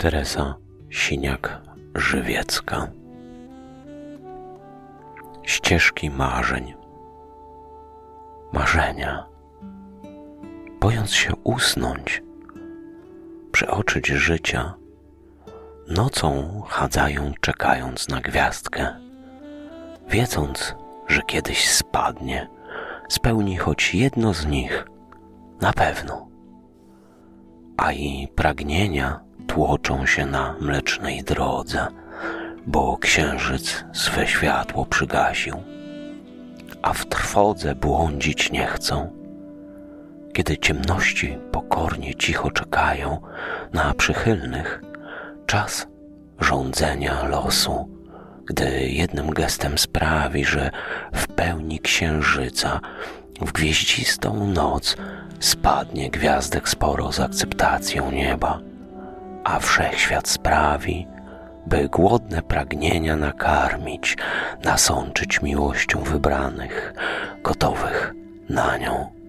Teresa Siniak-Żywiecka. Ścieżki marzeń. Marzenia. Bojąc się usnąć, przeoczyć życia, nocą chadzają czekając na gwiazdkę, wiedząc, że kiedyś spadnie, spełni choć jedno z nich, na pewno. A i pragnienia tłoczą się na mlecznej drodze, bo księżyc swe światło przygasił, a w trwodze błądzić nie chcą. Kiedy ciemności pokornie cicho czekają na przychylnych, czas rządzenia losu, gdy jednym gestem sprawi, że w pełni księżyca w gwieździstą noc spadnie gwiazdek sporo z akceptacją nieba, a wszechświat sprawi, by głodne pragnienia nakarmić, nasączyć miłością wybranych, gotowych na nią.